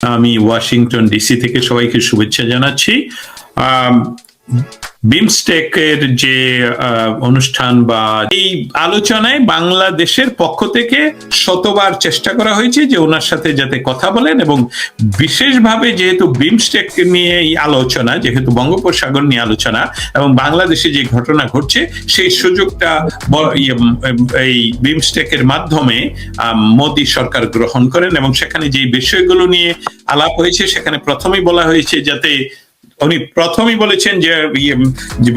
আমি Washington DC থেকে সবাইকে শুভেচ্ছা জানাচ্ছি। বিমস্টেকের যে অনুষ্ঠান বা এই আলোচনায় বাংলাদেশের পক্ষ থেকে শতবার চেষ্টা করা হয়েছে যে ওনার সাথে যাতে কথা বলেন এবং বিশেষভাবে যেহেতু বিমস্টেক নিয়ে এই আলোচনা যেহেতু বঙ্গোপসাগর নিয়ে আলোচনা এবং বাংলাদেশে যে ঘটনা ঘটছে সেই সুযোগটা ইয়ে, এই বিমস্টেকের মাধ্যমে মোদী সরকার গ্রহণ করেন এবং সেখানে যে বিষয়গুলো নিয়ে আলাপ হয়েছে সেখানে প্রথমেই বলা হয়েছে যাতে উনি প্রথমেই বলেছেন যে ইয়ে,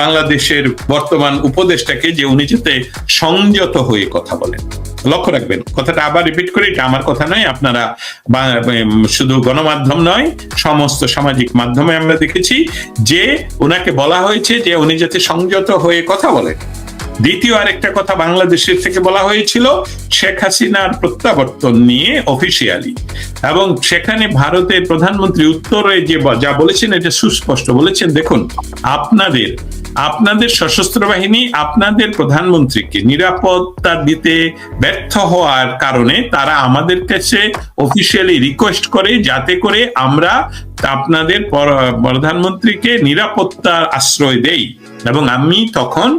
বাংলাদেশের বর্তমান উপদেশটাকে যে উনি যাতে সংযত হয়ে কথা বলেন। লক্ষ্য রাখবেন কথাটা আবার রিপিট করে এটা আমার কথা নয় আপনারা শুধু গণমাধ্যম নয় সমস্ত সামাজিক মাধ্যমে আমরা দেখেছি যে ওনাকে বলা হয়েছে যে উনি যাতে সংযত হয়ে কথা বলেন। দ্বিতীয় আরেকটা কথা বাংলাদেশের থেকে বলা হয়েছিল, শেখ হাসিনার প্রত্যাবর্তন নিয়ে অফিসিয়ালি এবং সেখানে ভারতের প্রধানমন্ত্রী উত্তরে যে যা বলেছেন, এটা সুস্পষ্ট বলেছেন। দেখুন, আপনাদের আপনাদের সশস্ত্র বাহিনী, আপনাদের প্রধানমন্ত্রীকে নিরাপত্তা দিতে ব্যর্থ হওয়ার কারণে তারা আমাদের কাছে অফিসিয়ালি রিকোয়েস্ট করে, যাতে করে আমরা আপনাদের প্রধানমন্ত্রীকে নিরাপত্তার আশ্রয় দেই। এবং আমি তখন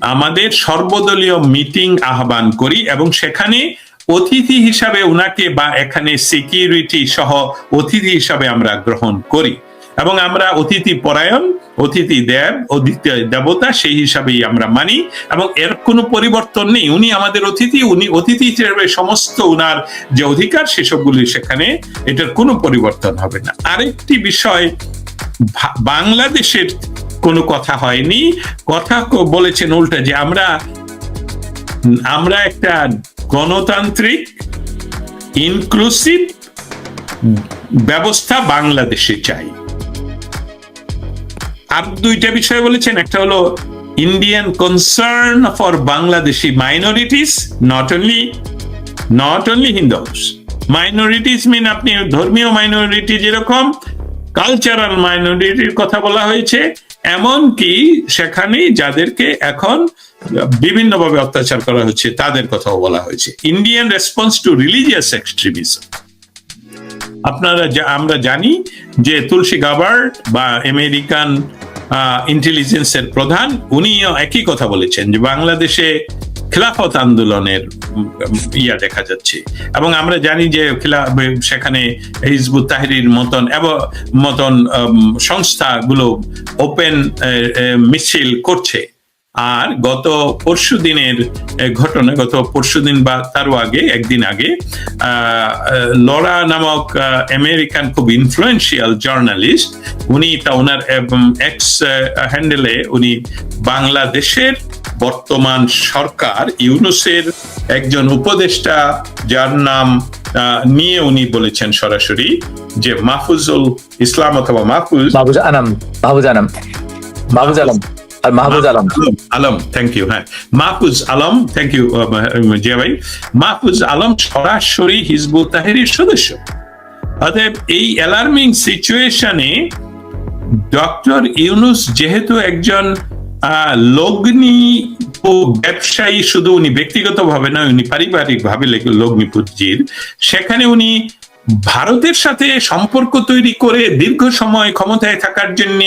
আমাদের সর্বদলীয় মিটিং আহ্বান করি এবং সেখানে অতিথি হিসাবে উনাকে বা এখানে সিকিউরিটি সহ অতিথি হিসাবে আমরা গ্রহণ করি। এবং আমরা অতিথি পরায়ণ, অতিথি দেব, অতিথি দেবতা সেই হিসাবেই আমরা মানি এবং এর কোনো পরিবর্তন নেই। উনি আমাদের অতিথি, উনি অতিথি হিসেবে সমস্ত উনার যে অধিকার সেসবগুলি সেখানে এটার কোনো পরিবর্তন হবে না। আরেকটি বিষয় বাংলাদেশের কোনো কথা হয়নি। কথা বলেছেন উল্টা যে আমরা আমরা একটা গণতান্ত্রিক ইনক্লুসিভ ব্যবস্থা বাংলাদেশে চাই। আর দুইটা বিষয় বলেছেন, একটা হলো Indian concern for Bangladeshi minorities not only not only Hindus minorities mean আপনি ধর্মীয় মাইনরিটি যেরকম কালচারাল মাইনরিটির কথা বলা হয়েছে এমনকি সেখানে যাদেরকে এখন বিভিন্নভাবে অত্যাচার করা হচ্ছে, তাদের কথাও বলা হয়েছে। Indian response to religious extremism আপনারা আমরা জানি যে তুলসী গাবার্ড বা আমেরিকান ইন্টেলিজেন্সের প্রধান, উনিও একই কথা বলেছেন যে বাংলাদেশে খেলাফত আন্দোলনের ইয়া দেখা যাচ্ছে। এবং আমরা জানি যে সেখানে হিজবুত তাহরির মতন এবং মতন সংস্থাগুলো ওপেন মিছিল করছে। আর গত পরশু দিনের ঘটনা, গত পরশু দিন বা তারও আগে, একদিন আগে লরা নামক আমেরিকান খুব ইনফ্লুয়েন্সিয়াল জার্নালিস্ট উনি তা ওনার এক্স হ্যান্ডেলে উনি বাংলাদেশের বর্তমান সরকার ইউনুসের একজন উপদেষ্টা যার নাম নিয়ে উনি বলেছেন সরাসরি যে মাহফুজুল ইসলাম অথবা মাহফুজ মাহবুজ আনাম মাহবুজ আনাম। মাহবুজ আলম আর মাহবুজ আলম। আলম থ্যাংক ইউ হ্যাঁ। মাহফুজ আলম থ্যাংক ইউ জিয়া ভাই। মাহফুজ আলম সরাসরি তাহেরির সদস্য। অতএব এই অ্যালার্মিং সিচুয়েশনে ডক্টর ইউনুস যেহেতু একজন লগ্নি ও ব্যবসায়ী শুধু উনি ব্যক্তিগত ভাবে না উনি পারিবারিক ভাবে লগ্নি পুজির। সেখানে উনি ভারতের সাথে সম্পর্ক তৈরি করে দীর্ঘ সময় ক্ষমতায় থাকার জন্য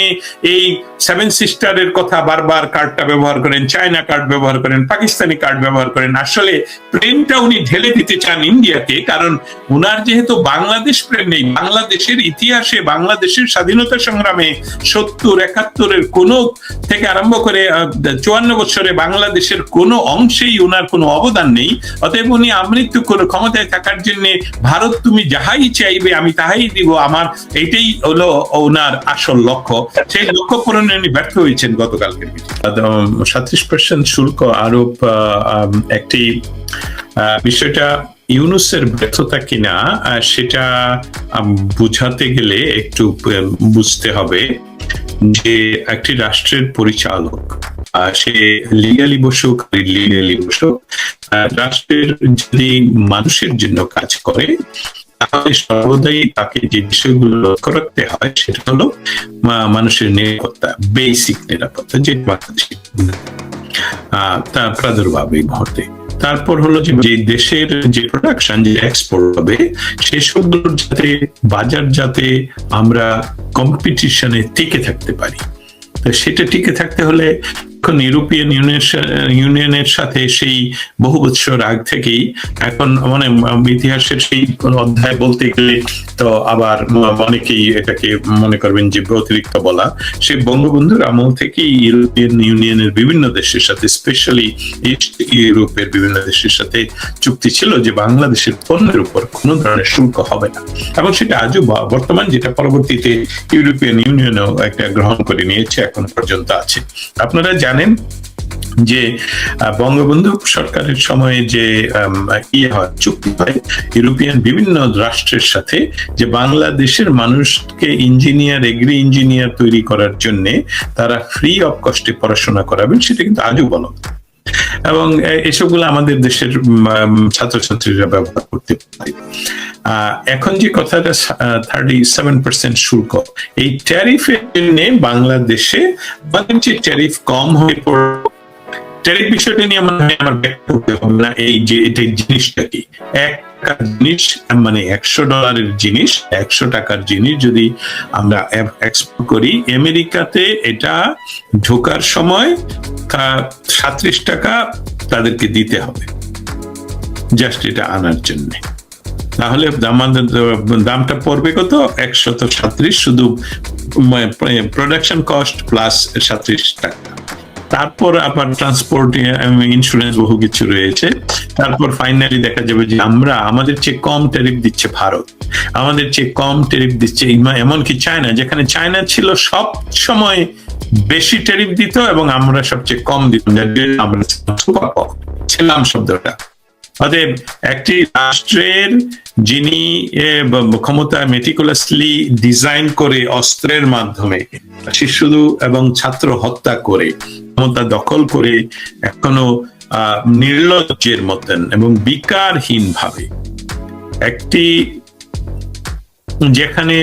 এই সেভেন সিস্টারের কথা বারবার কার্ডটা ব্যবহার করেন চায়না কার্ড ব্যবহার করেন পাকিস্তানি কার্ড ব্যবহার করেন। আসলে প্রেমটা উনি ঢেলে দিতে চান ইন্ডিয়াকে কারণ উনার যেহেতু বাংলাদেশ প্রেম নেই, বাংলাদেশের ইতিহাসে, বাংলাদেশের স্বাধীনতা সংগ্রামে সত্তর একাত্তরের কোন থেকে আরম্ভ করে চুয়ান্ন বছরে বাংলাদেশের কোনো অংশেই উনার কোনো অবদান নেই। অতএব উনি আমৃত্যু ক্ষমতায় থাকার জন্য, ভারত তুমি যাহাই চাইবে আমি তাহাই দিব। আমার এটাই হলো ওনার আসল লক্ষ্য। সেই লক্ষ্য পূরণে উনি ব্যর্থ হয়েছেন গতকালকের সাতত্রিশ পার্সেন্ট শুল্ক আরোপ একটি বিষয়টা ইউনুসের ব্যর্থতা কিনা সেটা বুঝাতে গেলে একটু বুঝতে হবে যে একটি রাষ্ট্রের পরিচালক সে লিগালি বসুক লিগালি বসুক রাষ্ট্রের যদি মানুষের জন্য কাজ করে তাহলে সর্বদাই তাকে যে বিষয়গুলো লক্ষ্য রাখতে হয়, সেটা হলো মানুষের নিরাপত্তা বেসিক নিরাপত্তা যে বাংলাদেশে তার প্রাদুর্ভাব এই মুহূর্তে। তারপর হলো যে যে দেশের যে প্রোডাকশন যে এক্সপোর্ট হবে সেসবগুলোর যাতে বাজার যাতে আমরা কম্পিটিশনে টিকে থাকতে পারি। সেটা টিকে থাকতে হলে এখন ইউরোপিয়ান ইউনিয়নের সাথে সেই বহু বছর আগ থেকেই, এখন মানে ইতিহাসের সেই অধ্যায় বলতে গেলে তো আবার অনেকেই এটাকে মনে করবেন যে অতিরিক্ত বলা। সে বঙ্গবন্ধুর আমল থেকেই ইউরোপিয়ান ইউনিয়নের বিভিন্ন দেশের সাথে স্পেশালি ইস্ট ইউরোপের বিভিন্ন দেশের সাথে চুক্তি ছিল যে বাংলাদেশের পণ্যের উপর কোনো ধরনের শুল্ক হবে না। এবং সেটা আজও বর্তমান যেটা পরবর্তীতে ইউরোপিয়ান ইউনিয়নও একটা গ্রহণ করে নিয়েছে, এখন পর্যন্ত আছে। আপনারা জানেন যে বঙ্গবন্ধু সরকারের সময়ে যে ইয়ে হয় চুক্তি হয়, ইউরোপিয়ান বিভিন্ন রাষ্ট্রের সাথে যে বাংলাদেশের মানুষকে ইঞ্জিনিয়ার এগ্রি ইঞ্জিনিয়ার তৈরি করার জন্য তারা ফ্রি অফ কস্টে পড়াশোনা করাবেন, সেটা কিন্তু আজও বলো এবং এসবগুলো আমাদের দেশের ছাত্রছাত্রীরা ব্যবহার করতে পারে। এখন যে কথাটা থার্টি সেভেন পার্সেন্ট শুল্ক, এই ট্যারিফের জন্য বাংলাদেশে যে ট্যারিফ কম হয়ে পড়ল ট্যারিফ বিষয়টা নিয়ে আমার আমার ব্যাখ্যা করতে হবে না, এই যে এটা জিনিসটা কি? এক টাকার জিনিস মানে একশো ডলারের জিনিস, একশো টাকার জিনিস যদি আমরা এক্সপোর্ট করি, আমেরিকাতে এটা ঢোকার সময় সাত্রিশ টাকা তাদেরকে দিতে হবে। জাস্ট এটা আনার জন্য। তাহলে আমাদের দামটা পড়বে কত? একশত সাত্রিশ, শুধু প্রোডাকশন কস্ট প্লাস সাত্রিশ টাকা। তারপর আবার ট্রান্সপোর্ট ইন্স্যুরেন্স বহু কিছু রয়েছে। তারপর ফাইনালি দেখা যাবে যে আমরা, আমাদের চেয়ে কম ট্যারিফ দিচ্ছে ভারত। আমাদের চেয়ে কম ট্যারিফ দিচ্ছে এমনকি চায়না, যেখানে চায়না ছিল সব সময় বেশি ট্যারিফ দিত এবং আমরা সবচেয়ে কম দিতাম আমরা ছিলাম শব্দটা। অতএব একটি রাষ্ট্রের যিনি ক্ষমতা মেটিকুলাসলি ডিজাইন করে অস্ত্রের মাধ্যমে শিশু এবং ছাত্র হত্যা করে, ক্ষমতা দখল করে এখনও নির্লজ্জের মতন এবং বিকারহীন ভাবে একটি, যেখানে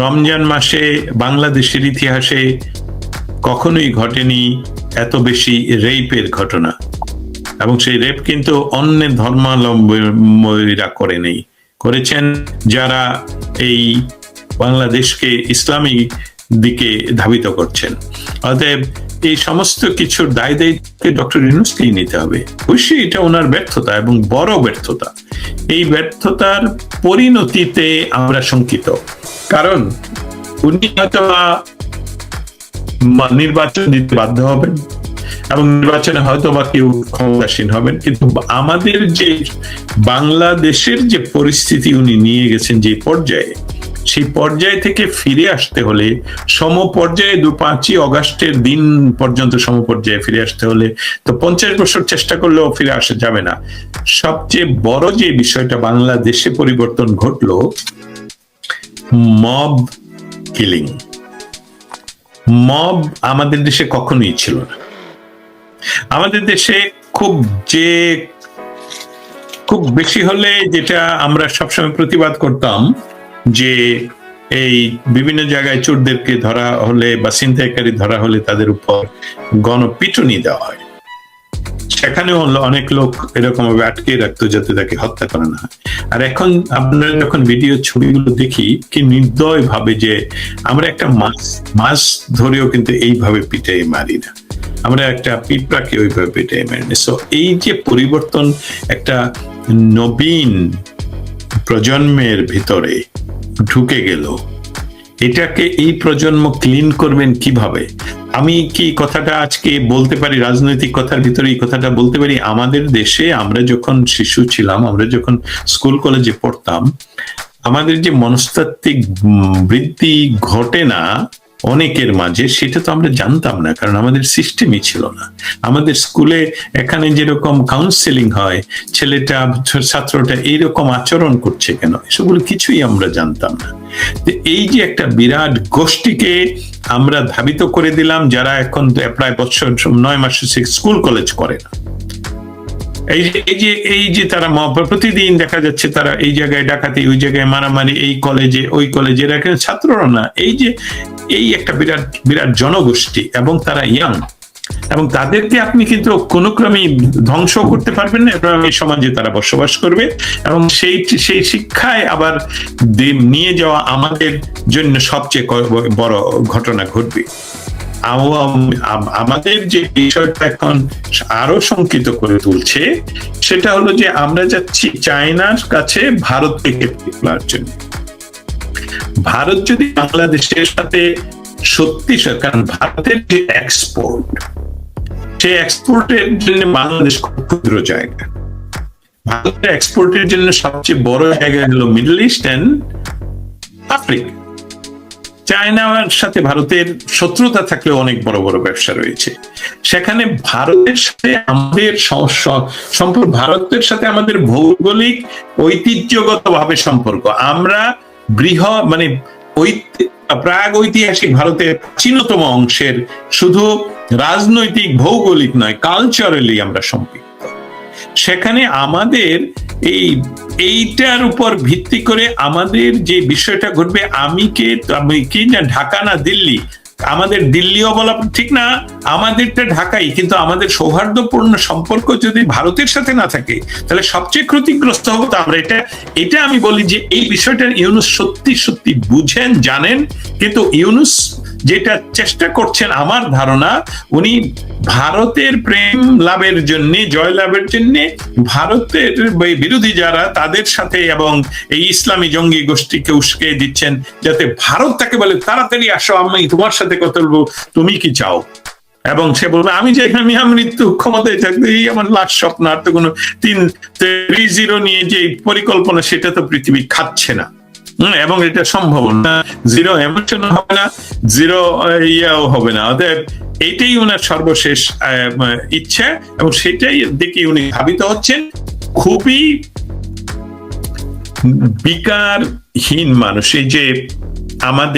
রমজান মাসে বাংলাদেশের ইতিহাসে কখনোই ঘটেনি এত বেশি রেপের ঘটনা। এবং সেই রেপ কিন্তু অন্য ধর্মাবলম্বীরা করে নেই। করেছেন যারা এই বাংলাদেশকে ইসলামী দিকে ধাবিত করছেন। অতএব এই সমস্ত কিছুর দায় দায়িত্ব ডক্টর ইউনুসকেই নিতে হবে। অবশ্যই এটা ওনার ব্যর্থতা এবং বড় ব্যর্থতা। এই ব্যর্থতার পরিণতিতে আমরা শঙ্কিত। কারণ উনি হয়তো নির্বাচন দিতে বাধ্য হবেন। এবং নির্বাচনে হয়তো বা কেউ ক্ষমতাসীন হবেন। কিন্তু আমাদের যে বাংলাদেশের যে পরিস্থিতি উনি নিয়ে গেছেন যে পর্যায়ে, সেই পর্যায় থেকে ফিরে আসতে হলে সম পর্যায়ে দু পাঁচই অগাস্টের দিন পর্যন্ত সম পর্যায়ে ফিরে আসতে হলে, তো পঞ্চাশ বছর চেষ্টা করলেও ফিরে আসা যাবে না। সবচেয়ে বড় যে বিষয়টা বাংলাদেশে পরিবর্তন ঘটলো মব কিলিং মব আমাদের দেশে কখনোই ছিল না। আমাদের দেশে খুব যে, খুব বেশি হলে যেটা আমরা সবসময় প্রতিবাদ করতাম যে এই বিভিন্ন জায়গায় চোরদেরকে ধরা হলে বা ছিনতাইকারী ধরা হলে তাদের উপর গণপিটুনি দেওয়া হয়। সেখানেও অনেক লোক এরকম ভাবে আটকে রাখতো যাতে তাকে হত্যা করা না হয়। আর এখন আপনারা যখন ভিডিও ছবিগুলো দেখি, কি নির্দয় ভাবে যে আমরা একটা মাছ মাছ ধরেও কিন্তু এইভাবে পিটাই মারি না। আমরা একটা পিঁপড়াকে ওইভাবে পিটাই মারি সো এই যে পরিবর্তন একটা নবীন প্রজন্মের ভিতরে ঢুকে গেল, এটাকে এই প্রজন্ম ক্লিন করবেন কীভাবে? আমি কি কথাটা আজকে বলতে পারি, রাজনৈতিক কথার ভিতরে এই কথাটা বলতে পারি? আমাদের দেশে আমরা যখন শিশু ছিলাম, আমরা যখন স্কুল কলেজে পড়তাম, আমাদের যে মনস্তাত্ত্বিক বৃদ্ধি ঘটে না অনেকের মাঝে, সেটা তো আমরা জানতাম না, কারণ আমাদের সিস্টেমই ছিল না। আমাদের স্কুলে এখানে যেরকম কাউন্সেলিং হয়, ছেলেটা, ছাত্রটা এইরকম আচরণ করছে কেন? এসবগুলো কিছুই আমরা জানতাম না। এই যে একটা বিরাট গোষ্ঠীকে আমরা ধাবিত করে দিলাম, যারা এখন প্রায় বছর, নয় মাসে স্কুল কলেজ করে না। এই যে এই যে এই যে তারা ম- প্রতিদিন দেখা যাচ্ছে তারা এই জায়গায় ডাকাতি, ওই জায়গায় মারামারি, এই কলেজে ওই কলেজে এরা ছাত্ররা না। এই যে, এই একটা বিরাট বিরাট জনগোষ্ঠী এবং তারা ইয়াং এবং তাদেরকে আপনি কিন্তু কোনো ক্রমেই ধ্বংস করতে পারবেন না। এবং এই সমাজে তারা বসবাস করবে। এবং সেই সেই শিক্ষায় আবার নিয়ে যাওয়া আমাদের জন্য সবচেয়ে বড় ঘটনা ঘটবে। আমাদের যে বিষয়টা এখন আরও শঙ্কিত করে তুলছে, সেটা হলো যে আমরা যাচ্ছি চায়নার কাছে ভারতকে কেনার জন্য। ভারত যদি বাংলাদেশের সাথে সত্যি কারণ ভারতের যে এক্সপোর্ট সেই এক্সপোর্টের জন্য বাংলাদেশ খুব ক্ষুদ্র জায়গা। ভারতের এক্সপোর্টের জন্য সবচেয়ে বড় জায়গা হলো মিডল ইস্ট এন্ড আফ্রিকা চায়নার সাথে ভারতের শত্রুতা থাকলেও অনেক বড় বড় ব্যবসা রয়েছে। সেখানে ভারতের সাথে আমাদের সম্পর্ক, ভারতের সাথে আমাদের ভৌগোলিক ঐতিহ্যগত ভাবে সম্পর্ক। আমরা বৃহৎ মানে প্রাগ ঐতিহাসিক ভারতের প্রাচীনতম অংশের শুধু রাজনৈতিক, ভৌগোলিক নয় কালচারালি আমরা সম্পৃক্ত। সেখানে আমাদের এই এইটার উপর ভিত্তি করে আমাদের যে বিষয়টা ঘটবে, আমি কে কি না, ঢাকা না দিল্লি? আমাদের দিল্লিও বলা ঠিক না, আমাদেরটা ঢাকাই, কিন্তু আমাদের সৌহার্দ্যপূর্ণ সম্পর্ক যদি ভারতের সাথে না থাকে, তাহলে সবচেয়ে ক্ষতিগ্রস্ত হব আমরা। এটা এটা আমি বলি যে এই বিষয়টা ইউনুস সত্যি সত্যি বুঝেন, জানেন, কিন্তু ইউনুস যেটা চেষ্টা করছেন আমার ধারণা, উনি ভারতের প্রেম লাভের জন্য, জয় লাভের জন্য ভারতের বিরোধী যারা, তাদের সাথে এবং এই ইসলামী জঙ্গি গোষ্ঠীকে উস্কে দিচ্ছেন যাতে ভারত তাকে বলে, তাড়াতাড়ি আসো, আমি তোমার সাথে কথা বলব, তুমি কি চাও? এবং সে বলবে, আমি যে, আমি মৃত্যু ক্ষমতায় থাকতে, এই আমার লাস্ট স্বপ্ন, আর তো কোনো তিন থ্রি জিরো নিয়ে যে পরিকল্পনা, সেটা তো পৃথিবী খাচ্ছে না। এবং এটা সম্ভব না। জিরো এমোশন হবে না, জিরো ইয়াও হবে না। অতএব এইটাই ওনার সর্বশেষ ইচ্ছা এবং সেটাই দিকে উনি ভাবিত হচ্ছেন। খুবই বিকারহীন মানুষ। এই যে আমাদের